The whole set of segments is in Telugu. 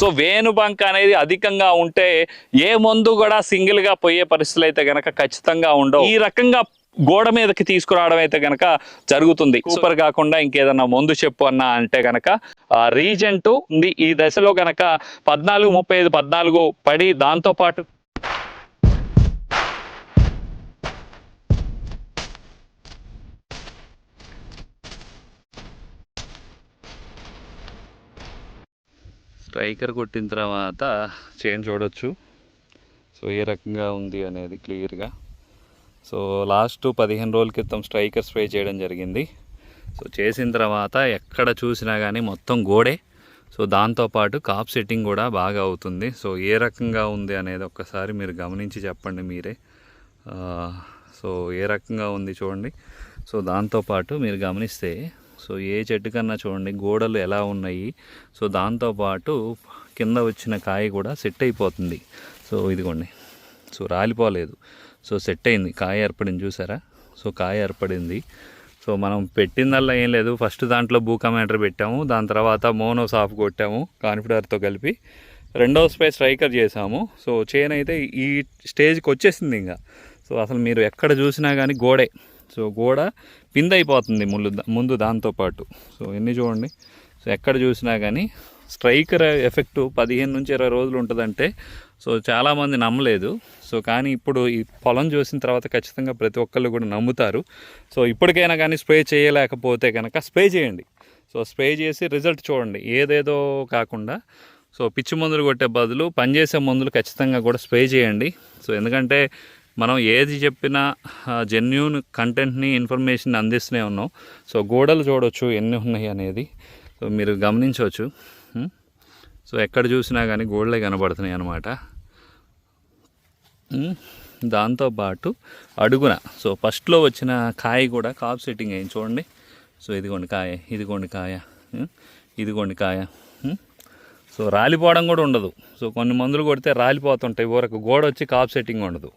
సో వేణుబంక అనేది అధికంగా ఉంటే ఏ మందు కూడా సింగిల్గా పోయే పరిస్థితులు అయితే గనక ఖచ్చితంగా ఉండవు. ఈ రకంగా గోడ మీదకి తీసుకురావడం అయితే గనక జరుగుతుంది. సూపర్ కాకుండా ఇంకేదన్నా మందు చెప్పు అన్న అంటే గనక రీజెంట్ ఉంది. ఈ దశలో గనక పద్నాలుగు ముప్పై ఐదు పద్నాలుగు పడి దాంతో స్ట్రైకర్ కొట్టిన తర్వాత చైన్ చూడొచ్చు. సో ఏ రకంగా ఉంది అనేది క్లియర్గా. సో లాస్ట్ పదిహేను రోజుల క్రితం స్ట్రైకర్ స్ప్రే చేయడం జరిగింది. సో చేసిన తర్వాత ఎక్కడ చూసినా కానీ మొత్తం గోడే. సో దాంతోపాటు కాప్ సెట్టింగ్ కూడా బాగా అవుతుంది. సో ఏ రకంగా ఉంది అనేది ఒక్కసారి మీరు గమనించి చెప్పండి మీరే. సో ఏ రకంగా ఉంది చూడండి. సో దాంతోపాటు మీరు గమనిస్తే సో ఏ చెట్టు కన్నా చూడండి గోడలు ఎలా ఉన్నాయి. సో దాంతోపాటు కింద వచ్చిన కాయ కూడా సెట్ అయిపోతుంది. సో ఇదిగోండి. సో రాలిపోలేదు. సో సెట్ అయింది. కాయ ఏర్పడింది చూసారా? సో కాయ ఏర్పడింది. సో మనం పెట్టిందల్లా ఏం లేదు. ఫస్ట్ దాంట్లో బూకమేటర్ పెట్టాము. దాని తర్వాత మోనో సాఫ్ కొట్టాము కాన్ఫిడర్తో కలిపి. రెండో స్ప్రే స్ట్రైకర్ చేసాము సో చైన్ అయితే ఈ స్టేజ్కి వచ్చేసింది ఇంకా. సో అసలు మీరు ఎక్కడ చూసినా కానీ గోడే. సో గోడ పింద్ అయిపోతుంది ముందు ముందు దాంతోపాటు సో ఎన్ని చూడండి. సో ఎక్కడ చూసినా కానీ స్ట్రైకర్ ఎఫెక్ట్ పదిహేను నుంచి ఇరవై రోజులు ఉంటుందంటే సో చాలామంది నమ్మలేదు. సో కానీ ఇప్పుడు ఈ పొలం చూసిన తర్వాత ఖచ్చితంగా ప్రతి ఒక్కళ్ళు కూడా నమ్ముతారు. సో ఇప్పటికైనా కానీ స్ప్రే చేయలేకపోతే కనుక స్ప్రే చేయండి. సో స్ప్రే చేసి రిజల్ట్ చూడండి. ఏదేదో కాకుండా సో పిచ్చి మందులు కొట్టే బదులు పనిచేసే మందులు ఖచ్చితంగా కూడా స్ప్రే చేయండి. సో ఎందుకంటే మనం ఏది చెప్పినా జెన్యున్ కంటెంట్ని ఇన్ఫర్మేషన్ అందిస్తూనే ఉన్నాం. సో గోడలు చూడవచ్చు ఎన్ని ఉన్నాయి అనేది. సో మీరు గమనించవచ్చు. సో ఎక్కడ చూసినా కానీ గోడలే కనబడుతున్నాయి అన్నమాట. దాంతోపాటు అడుగున సో ఫస్ట్లో వచ్చిన కాయ కూడా కాప్ సెట్టింగ్ అయింది. చూడండి. సో ఇదిగోండి కాయ ఇదిగోండి కాయ ఇదిగోండి కాయ సో రాలిపోవడం కూడా ఉండదు. సో కొన్ని మందులు కొడితే రాలిపోతుంటాయి. ఊరకు గోడ వచ్చి కాప్ సెట్టింగ్ ఉండదు.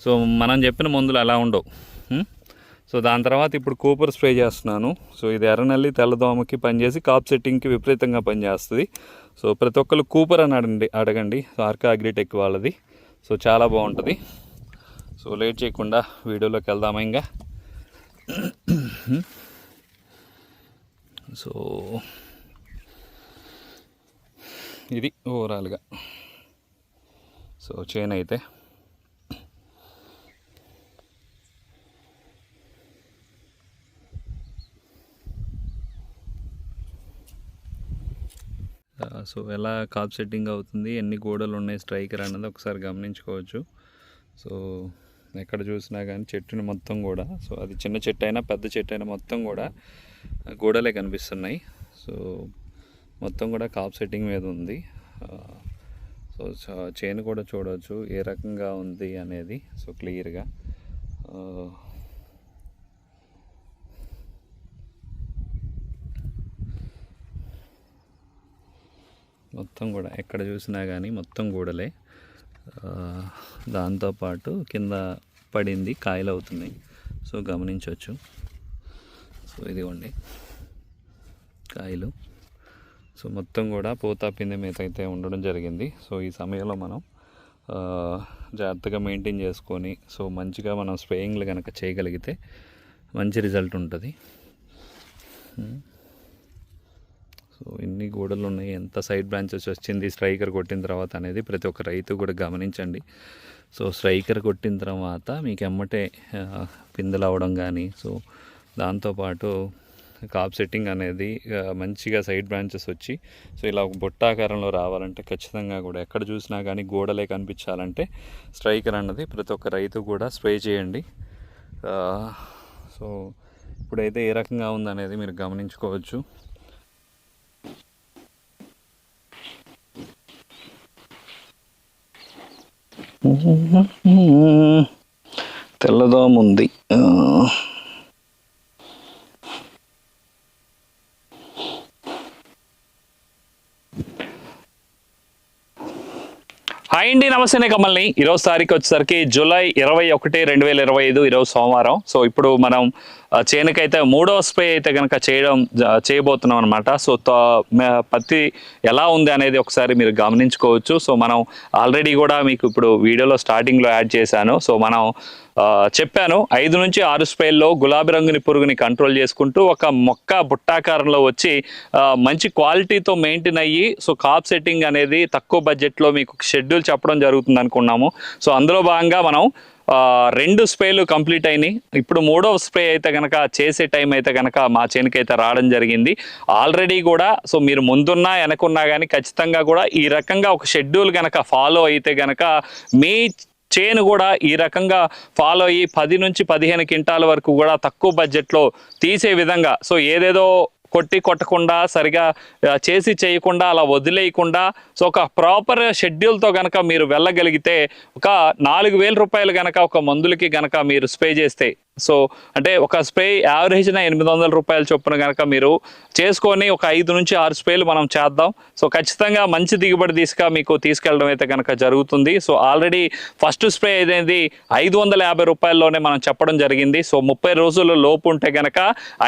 సో మనం చెప్పిన మందులు అలా ఉండవు. సో దాని తర్వాత ఇప్పుడు కూపర్ స్ప్రే చేస్తున్నాను. సో ఇది ఎర్రనల్లి తెల్లదోమకి పనిచేసి కాప్ సెట్టింగ్కి విపరీతంగా పనిచేస్తుంది. సో ప్రతి ఒక్కరు కూపర్ అని అడండి అడగండి. ఆర్కా అగ్రిటెక్ వాళ్ళది. సో చాలా బాగుంటుంది. సో లేట్ చేయకుండా వీడియోలోకి వెళ్దామా ఇంకా? సో ఇది ఓవరాల్గా. సో చైన్ అయితే ఆ, సో ఎలా కాప్ సెట్టింగ్ అవుతుంది ఎన్ని గోడలు ఉన్నాయి స్ట్రైకర్ అన్నది ఒకసారి గమనించుకోవచ్చు. సో ఎక్కడ చూసినా కానీ చెట్టుని మొత్తం కూడా సో అది చిన్న చెట్టు అయినా పెద్ద చెట్టు అయినా మొత్తం కూడా గోడలే కనిపిస్తున్నాయి. సో మొత్తం కూడా కాప్ సెట్టింగ్ మీద ఉంది. సో చేను కూడా చూడవచ్చు ఏ రకంగా ఉంది అనేది సో క్లియర్గా మొత్తం కూడా ఎక్కడ చూసినా కానీ మొత్తం గూడలే. దాంతోపాటు కింద పడింది కాయలు అవుతున్నాయి సో గమనించవచ్చు సో ఇదిగోండి. కాయలు. సో మొత్తం కూడా పోతా పిండి మీద అయితే ఉండడం జరిగింది. సో ఈ సమయంలో మనం జాగ్రత్తగా మెయింటైన్ చేసుకొని సో మంచిగా మనం స్ప్రేయింగ్లు కనుక చేయగలిగితే మంచి రిజల్ట్ ఉంటుంది. సో ఎన్ని గోడలు ఉన్నాయి ఎంత సైడ్ బ్రాంచెస్ వచ్చింది స్ట్రైకర్ కొట్టిన తర్వాత అనేది ప్రతి ఒక్క రైతు కూడా గమనించండి. సో స్ట్రైకర్ కొట్టిన తర్వాత మీకు ఎమ్మటే పిందెలు అవడం కానీ సో దాంతోపాటు కాప్ సెట్టింగ్ అనేది మంచిగా సైడ్ బ్రాంచెస్ వచ్చి సో ఇలా ఒక బొట్టాకారంలో రావాలంటే ఖచ్చితంగా కూడా ఎక్కడ చూసినా కానీ గోడలే కనిపించాలంటే స్ట్రైకర్ అన్నది ప్రతి ఒక్క రైతు కూడా స్ప్రే చేయండి. సో ఇప్పుడైతే ఏ రకంగా ఉందనేది మీరు గమనించుకోవచ్చు. తెల్లదోముంది. హాయ్ అండి నమస్తే కమల్ని. ఈరోజు తారీఖు వచ్చేసరికి జూలై ఇరవై ఒకటి రెండు వేల ఇరవై ఐదు ఈరోజు సోమవారం. సో ఇప్పుడు మనం చేనుకైతే మూడవ స్ప్రే అయితే కనుక చేయడం చేయబోతున్నాం అనమాట సో త- పత్తి ఎలా ఉంది అనేది ఒకసారి మీరు గమనించుకోవచ్చు. సో మనం ఆల్రెడీ కూడా మీకు ఇప్పుడు వీడియోలో స్టార్టింగ్లో యాడ్ చేశాను. సో మనం చెప్పాను ఐదు నుంచి ఆరు స్ప్రేల్లో గులాబీ రంగుని పురుగుని కంట్రోల్ చేసుకుంటూ ఒక మొక్క బుట్టాకారంలో వచ్చి మంచి క్వాలిటీతో మెయింటైన్ అయ్యి సో కాప్ సెట్టింగ్ అనేది తక్కువ బడ్జెట్లో మీకు షెడ్యూల్ చెప్పడం జరుగుతుంది అనుకున్నాము. సో అందులో భాగంగా మనం రెండు స్ప్రేలు కంప్లీట్ అయినాయి. ఇప్పుడు మూడవ స్ప్రే అయితే కనుక చేసే టైం అయితే కనుక మా చేనుకి అయితే రావడం జరిగింది. ఆల్రెడీ కూడా సో మీరు ముందున్నా వెనకున్నా కానీ ఖచ్చితంగా కూడా ఈ రకంగా ఒక షెడ్యూల్ కనుక ఫాలో అయితే కనుక మీ చేను కూడా ఈ రకంగా ఫాలో అయ్యి పది నుంచి పదిహేను క్వింటాల వరకు కూడా తక్కువ బడ్జెట్లో తీసే విధంగా సో ఏదేదో కొట్టి కొట్టకుండా సరిగా చేసి చేయకుండా అలా వదిలేయకుండా సో ఒక ప్రాపర్ షెడ్యూల్తో కనుక మీరు వెళ్ళగలిగితే ఒక నాలుగు వేల రూపాయలు కనుక ఒక మందులకి కనుక మీరు స్పే చేస్తే సో అంటే ఒక స్ప్రే యావరేజ్న ఎనిమిది వందల రూపాయల చొప్పున కనుక మీరు చేసుకొని ఒక ఐదు నుంచి ఆరు స్ప్రేలు మనం చేద్దాం. సో ఖచ్చితంగా మంచి దిగుబడి తీసుక మీకు తీసుకెళ్ళడం అయితే కనుక జరుగుతుంది. సో ఆల్రెడీ ఫస్ట్ స్ప్రే అనేది ఐదు వందల యాభై రూపాయల్లోనే మనం చెప్పడం జరిగింది. సో ముప్పై రోజుల లోపు ఉంటే కనుక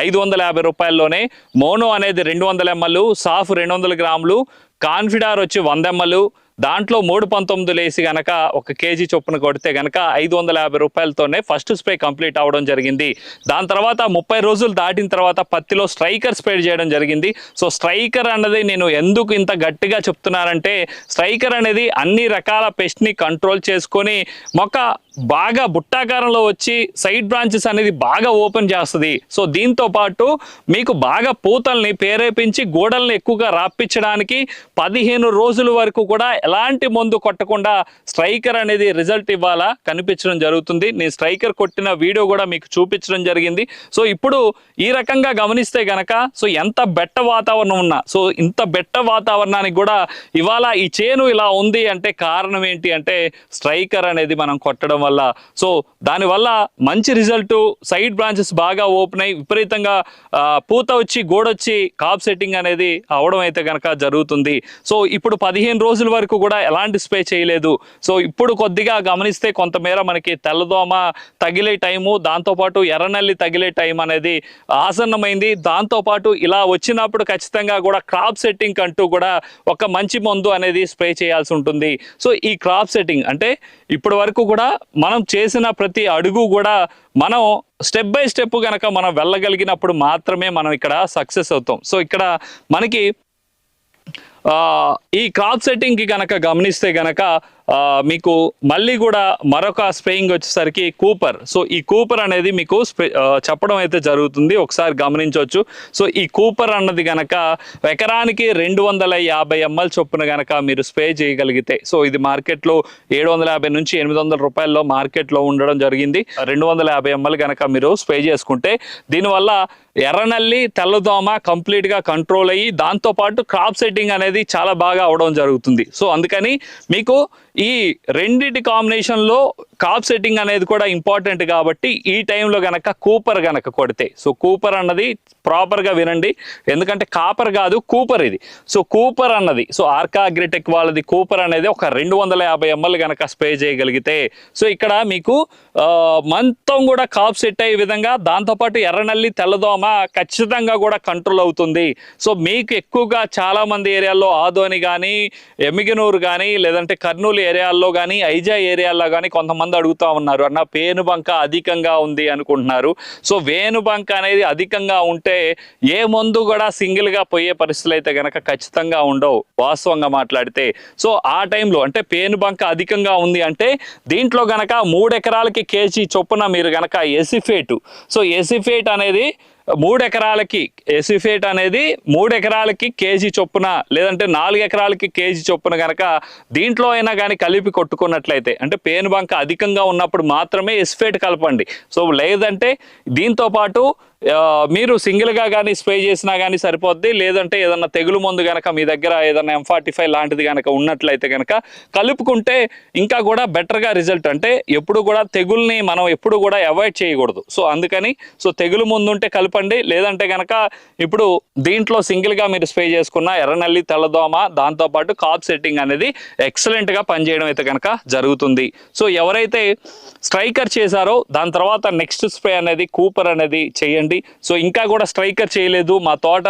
ఐదు వందల యాభై రూపాయల్లోనే మోనో అనేది రెండు వందల ఎంఎల్ సాఫ్ రెండు వందల గ్రాములు కాన్ఫిడార్ వచ్చి వంద ఎంఎల్ దాంట్లో మూడు పంతొమ్మిదిలు వేసి గనక ఒక కేజీ చొప్పున కొడితే గనక ఐదు వందల యాభై రూపాయలతోనే ఫస్ట్ స్ప్రే కంప్లీట్ అవడం జరిగింది. దాని తర్వాత ముప్పై రోజులు దాటిన తర్వాత పత్తిలో స్ట్రైకర్ స్ప్రే చేయడం జరిగింది. సో స్ట్రైకర్ అన్నది నేను ఎందుకు ఇంత గట్టిగా చెప్తున్నానంటే స్ట్రైకర్ అనేది అన్ని రకాల పెస్ట్ని కంట్రోల్ చేసుకొని మొక్క బాగా బుట్టాకారంలో వచ్చి సైడ్ బ్రాంచెస్ అనేది బాగా ఓపెన్ చేస్తుంది. సో దీంతో పాటు మీకు బాగా పూతల్ని ప్రేరేపించి గోడల్ని ఎక్కువగా రాపించడానికి పదిహేను రోజుల వరకు కూడా ఎలాంటి మందు కొట్టకుండా స్ట్రైకర్ అనేది రిజల్ట్ ఇవ్వాలా కనిపించడం జరుగుతుంది. నేను స్ట్రైకర్ కొట్టిన వీడియో కూడా మీకు చూపించడం జరిగింది. సో ఇప్పుడు ఈ రకంగా గమనిస్తే గనక సో ఎంత బెట్ట వాతావరణం ఉన్నా సో ఇంత బెట్ట వాతావరణానికి కూడా ఇవాళ ఈ చేను ఇలా ఉంది అంటే కారణం ఏంటి అంటే స్ట్రైకర్ అనేది మనం కొట్టడం వల్ల. సో దానివల్ల మంచి రిజల్ట్ సైడ్ బ్రాంచెస్ బాగా ఓపెన్ అయ్యి విపరీతంగా పూత వచ్చి గోడొచ్చి కాప్ సెట్టింగ్ అనేది అవడం అయితే కనుక జరుగుతుంది. సో ఇప్పుడు పదిహేను రోజుల వరకు కూడా ఎలాంటి స్ప్రే చేయలేదు. సో ఇప్పుడు కొద్దిగా గమనిస్తే కొంతమేర మనకి తెల్లదోమ తగిలే టైము దాంతోపాటు ఎర్రనల్లి తగిలే టైం అనేది ఆసన్నమైంది. దాంతోపాటు ఇలా వచ్చినప్పుడు ఖచ్చితంగా కూడా క్రాప్ సెట్టింగ్ అంటూ కూడా ఒక మంచి మందు అనేది స్ప్రే చేయాల్సి ఉంటుంది. సో ఈ క్రాప్ సెట్టింగ్ అంటే ఇప్పటి వరకు కూడా మనం చేసిన ప్రతి అడుగు కూడా మనం స్టెప్ బై స్టెప్ కనుక మనం వెళ్ళగలిగినప్పుడు మాత్రమే మనం ఇక్కడ సక్సెస్ అవుతాం. సో ఇక్కడ మనకి ఈ క్రాప్ సెట్టింగ్కి కనుక గమనిస్తే గనక మీకు మళ్ళీ కూడా మరొక స్ప్రేయింగ్ వచ్చేసరికి కూపర్. సో ఈ కూపర్ అనేది మీకు చెప్పడం అయితే జరుగుతుంది. ఒకసారి గమనించవచ్చు. సో ఈ కూపర్ అన్నది గనక ఎకరానికి రెండు వందల యాభై ఎంఎల్ చొప్పున గనక మీరు స్ప్రే చేయగలిగితే సో ఇది మార్కెట్లో ఏడు వందల యాభై నుంచి ఎనిమిది వందల రూపాయల్లో మార్కెట్లో ఉండడం జరిగింది. రెండు వందల యాభై ఎంఎల్ గనక మీరు స్ప్రే చేసుకుంటే దీనివల్ల ఎర్రనల్లి తెల్లదోమ కంప్లీట్గా కంట్రోల్ అయ్యి దాంతోపాటు క్రాప్ సెట్టింగ్ అనేది చాలా బాగా అవడం జరుగుతుంది. సో అందుకని మీకు ఈ రెండిటి కాంబినేషన్లో కాప్ సెట్టింగ్ అనేది కూడా ఇంపార్టెంట్ కాబట్టి ఈ టైంలో గనక కూపర్ గనక కొడితే సో కూపర్ అన్నది ప్రాపర్గా వినండి. ఎందుకంటే కాపర్ కాదు కూపర్ ఇది. సో కూపర్ అన్నది సో ఆర్కా అగ్రిటెక్ వాళ్ళది కూపర్ అనేది ఒక రెండు వందల యాభై ఎంఎల్ గనక స్ప్రే చేయగలిగితే సో ఇక్కడ మీకు మంతం మొత్తం కూడా కాప్ సెట్ అయ్యే విధంగా దాంతోపాటు ఎర్రనల్లి తెల్లదోమ ఖచ్చితంగా కూడా కంట్రోల్ అవుతుంది. సో మీకు ఎక్కువగా చాలామంది ఏరియాల్లో ఆదోని కానీ ఎమిగినూరు కానీ లేదంటే కర్నూలు ఏరియాల్లో కానీ ఐజా ఏరియాల్లో కానీ కొంతమంది అడుగుతా ఉన్నారు అన్న పేనుబంక అధికంగా ఉంది అనుకుంటున్నారు. సో వేనుబంక అనేది అధికంగా ఉంటే ఏ మందు కూడా సింగిల్గా పోయే పరిస్థితులు అయితే గనక ఖచ్చితంగా ఉండవు వాస్తవంగా మాట్లాడితే. సో ఆ టైంలో అంటే పేనుబంక అధికంగా ఉంది అంటే దీంట్లో గనక మూడు ఎకరాలకి కేజీ చొప్పున మీరు గనక ఎసిఫేటు. సో ఎసిఫేట్ అనేది మూడు ఎకరాలకి ఎసిఫేట్ అనేది మూడు ఎకరాలకి కేజీ చొప్పున లేదంటే నాలుగు ఎకరాలకి కేజీ చొప్పున కనుక దీంట్లో అయినా కానీ కలిపి కొట్టుకున్నట్లయితే అంటే పేను బంక అధికంగా ఉన్నప్పుడు మాత్రమే ఎసిఫేట్ కలపండి. సో లేదంటే దీంతో పాటు మీరు సింగిల్గా కానీ స్ప్రే చేసినా కానీ సరిపోద్ది లేదంటే ఏదన్నా తెగులు మందు కనుక మీ దగ్గర ఏదన్నా ఎం ఫార్టీ ఫైవ్ లాంటిది కనుక ఉన్నట్లయితే కనుక కలుపుకుంటే ఇంకా కూడా బెటర్గా రిజల్ట్ అంటే ఎప్పుడు కూడా తెగుల్ని మనం ఎప్పుడు కూడా అవాయిడ్ చేయకూడదు. సో అందుకని సో తెగులు ముందు ఉంటే కలపండి లేదంటే కనుక ఇప్పుడు దీంట్లో సింగిల్గా మీరు స్ప్రే చేసుకున్న ఎర్రనల్లి తెల్లదోమ దాంతోపాటు కాప్ సెట్టింగ్ అనేది ఎక్సలెంట్గా పనిచేయడం అయితే కనుక జరుగుతుంది. సో ఎవరైతే స్ట్రైకర్ చేశారో దాని తర్వాత నెక్స్ట్ స్ప్రే అనేది కూపర్ అనేది చేయండి. సో ఇంకా కూడా స్ట్రైకర్ చేయలేదు. మా తోట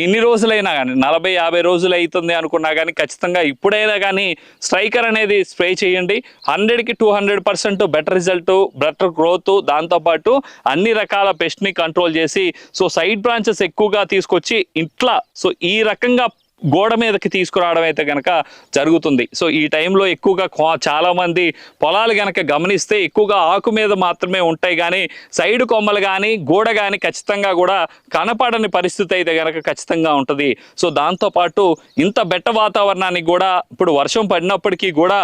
ఎన్ని రోజులైనా కానీ నలభై యాభై రోజులు అవుతుంది అనుకున్నా కానీ ఖచ్చితంగా ఇప్పుడైనా కానీ స్ట్రైకర్ అనేది స్ప్రే చేయండి. హండ్రెడ్కి two hundred percent better result better growth దాంతోపాటు అన్ని రకాల పెస్ట్ని కంట్రోల్ చేసి సో సైడ్ బ్రాంచెస్ ఎక్కువగా తీసుకొచ్చి ఇట్లా సో ఈ రకంగా గోడ మీదకి తీసుకురావడం అయితే కనుక జరుగుతుంది. సో ఈ టైంలో ఎక్కువగా చాలామంది పొలాలు కనుక గమనిస్తే ఎక్కువగా ఆకు మీద మాత్రమే ఉంటాయి. కానీ సైడ్ కొమ్మలు కానీ గోడ కానీ ఖచ్చితంగా కూడా కనపడని పరిస్థితి అయితే కనుక ఖచ్చితంగా ఉంటుంది. సో దాంతోపాటు ఇంత బెట్ట వాతావరణానికి కూడా ఇప్పుడు వర్షం పడినప్పటికీ కూడా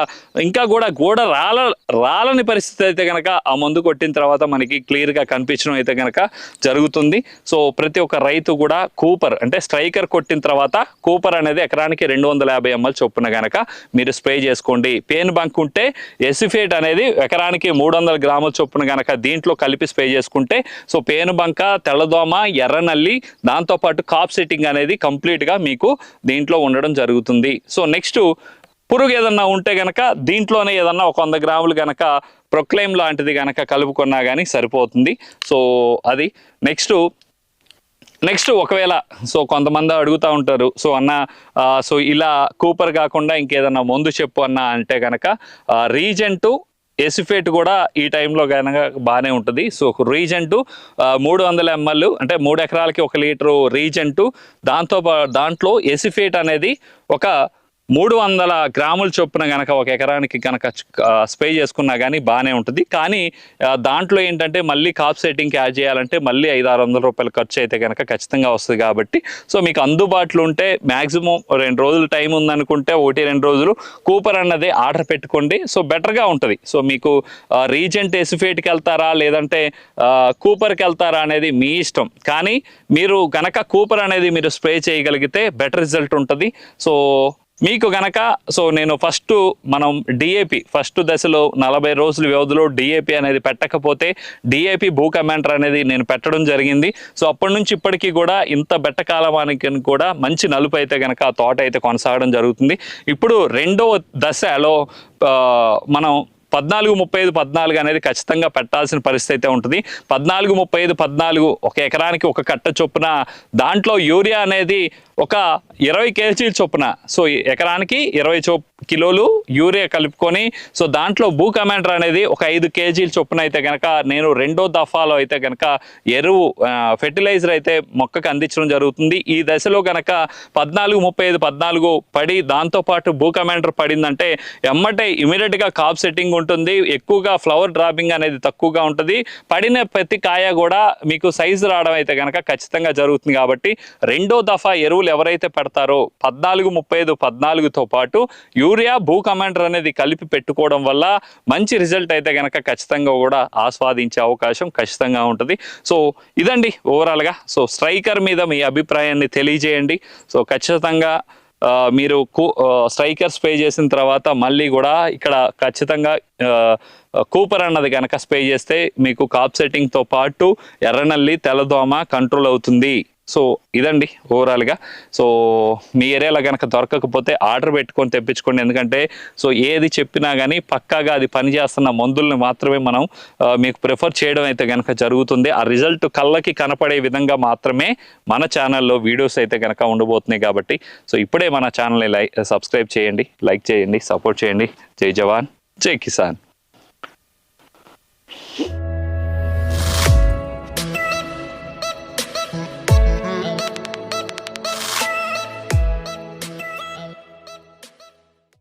ఇంకా కూడా గోడ రాల రాలని పరిస్థితి అయితే కనుక ఆ మందు కొట్టిన తర్వాత మనకి క్లియర్గా కనిపించడం అయితే కనుక జరుగుతుంది. సో ప్రతి ఒక్క రైతు కూడా కూపర్ అంటే స్ట్రైకర్ కొట్టిన తర్వాత కూపర్ అనేది ఎకరానికి రెండు వందల యాభై ఎంఎల్ చొప్పున గనక మీరు స్ప్రే చేసుకోండి. పెయిన్ బంక్ ఉంటే ఎసిఫేట్ అనేది ఎకరానికి మూడు వందల గ్రాముల చొప్పున గనక దీంట్లో కలిపి స్ప్రే చేసుకుంటే సో పెయిన్ బంక తెల్లదోమ ఎర్రనల్లి దాంతోపాటు కాప్ సెట్టింగ్ అనేది కంప్లీట్గా మీకు దీంట్లో ఉండడం జరుగుతుంది. సో నెక్స్ట్ పురుగు ఏదన్నా ఉంటే గనక దీంట్లోనే ఏదన్నా ఒక వంద గ్రాములు గనక ప్రొక్లైమ్ లాంటిది గనక కలుపుకున్నా కానీ సరిపోతుంది. సో అది నెక్స్ట్ నెక్స్ట్ ఒకవేళ సో కొంతమంది అడుగుతూ ఉంటారు సో అన్న సో ఇలా కూపర్ కాకుండా ఇంకేదన్నా మందు చెప్పు అన్న అంటే కనుక రీజెంటు ఎసిఫేట్ కూడా ఈ టైంలో కనుక బాగానే ఉంటుంది. సో రీజెంటు మూడు వందల ఎంఎల్ అంటే మూడు ఎకరాలకి ఒక లీటరు రీజెంటు దాంతో దాంట్లో ఎసిఫేట్ అనేది ఒక మూడు వందల గ్రాముల చొప్పున గనక ఒక ఎకరానికి కనుక స్ప్రే చేసుకున్నా కానీ బాగానే ఉంటుంది. కానీ దాంట్లో ఏంటంటే మళ్ళీ కాప్ సెట్టింగ్కి యాడ్ చేయాలంటే మళ్ళీ ఐదు ఆరు వందల రూపాయల ఖర్చు అయితే కనుక ఖచ్చితంగా వస్తుంది కాబట్టి. సో మీకు అందుబాటులో ఉంటే మ్యాక్సిమం రెండు రోజులు టైం ఉందనుకుంటే ఒకటి రెండు రోజులు కూపర్ అన్నది ఆర్డర్ పెట్టుకోండి. సో బెటర్గా ఉంటుంది. సో మీకు రీజెంట్ ఎసిఫేట్కి వెళ్తారా లేదంటే కూపర్కి వెళ్తారా అనేది మీ ఇష్టం. కానీ మీరు కనుక కూపర్ అనేది మీరు స్ప్రే చేయగలిగితే బెటర్ రిజల్ట్ ఉంటుంది. సో మీకు గనక సో నేను ఫస్ట్ మనం డిఏపి ఫస్ట్ దశలో నలభై రోజుల వ్యవధిలో డిఏపి అనేది పెట్టకపోతే డిఏపి భూ కమాండర్ అనేది నేను పెట్టడం జరిగింది. సో అప్పటి నుంచి ఇప్పటికీ కూడా ఇంత బెట్ట కాలమానికి కూడా మంచి నలుపు అయితే గనక ఆ తోట అయితే కొనసాగడం జరుగుతుంది. ఇప్పుడు రెండో దశలో మనం పద్నాలుగు ముప్పై ఐదు పద్నాలుగు అనేది ఖచ్చితంగా పెట్టాల్సిన పరిస్థితి అయితే ఉంటుంది. పద్నాలుగు ముప్పై ఐదు పద్నాలుగు ఒక ఎకరానికి ఒక కట్ట చొప్పున దాంట్లో యూరియా అనేది ఒక ఇరవై కేజీల చొప్పున. సో ఎకరానికి ఇరవై చొప్ కిలోలు యూరియా కలుపుకొని సో దాంట్లో భూ కమాండర్ అనేది ఒక ఐదు కేజీల చొప్పున అయితే కనుక నేను రెండో దఫాలో అయితే కనుక ఎరువు ఫెర్టిలైజర్ అయితే మొక్కకు అందించడం జరుగుతుంది. ఈ దశలో కనుక పద్నాలుగు ముప్పై ఐదు పద్నాలుగు పడి దాంతోపాటు భూ కమాండర్ పడిందంటే ఎమ్మటే ఇమీడియట్గా కాప్ సెట్టింగ్ ఉంటుంది. ఎక్కువగా ఫ్లవర్ డ్రాపింగ్ అనేది తక్కువగా ఉంటుంది. పడిన ప్రతి కాయ కూడా మీకు సైజు రావడం అయితే కనుక ఖచ్చితంగా జరుగుతుంది కాబట్టి రెండో దఫా ఎరువులు ఎవరైతే పెడతారో పద్నాలుగు ముప్పై ఐదు పద్నాలుగుతో పాటు యూరియా భూ కమాండర్ అనేది కలిపి పెట్టుకోవడం వల్ల మంచి రిజల్ట్ అయితే కనుక ఖచ్చితంగా కూడా ఆస్వాదించే అవకాశం ఖచ్చితంగా ఉంటుంది. సో ఇదండి ఓవరాల్గా. సో స్ట్రైకర్ మీద మీ అభిప్రాయాన్ని తెలియజేయండి. సో ఖచ్చితంగా మీరు కూ స్ట్రైకర్ స్ప్రే చేసిన తర్వాత మళ్ళీ కూడా ఇక్కడ ఖచ్చితంగా కూపర్ అన్నది కనుక స్ప్రే చేస్తే మీకు కాప్ సెట్టింగ్తో పాటు ఎర్రనల్లి తెల్లదోమ కంట్రోల్ అవుతుంది. సో ఇదండి ఓవరాల్గా సో మీ ఏరియాలో కనుక దొరకకపోతే ఆర్డర్ పెట్టుకొని తెప్పించుకోండి. ఎందుకంటే సో ఏది చెప్పినా కానీ పక్కాగా అది పనిచేస్తున్న మందుల్ని మాత్రమే మనం మీకు ప్రిఫర్ చేయడం అయితే కనుక జరుగుతుంది. ఆ రిజల్ట్ కళ్ళకి కనపడే విధంగా మాత్రమే మన ఛానల్లో వీడియోస్ అయితే కనుక ఉండబోతున్నాయి కాబట్టి. సో ఇప్పుడే మన ఛానల్ని లైక్ సబ్స్క్రైబ్ చేయండి లైక్ చేయండి సపోర్ట్ చేయండి. జై జవాన్ జై కిసాన్.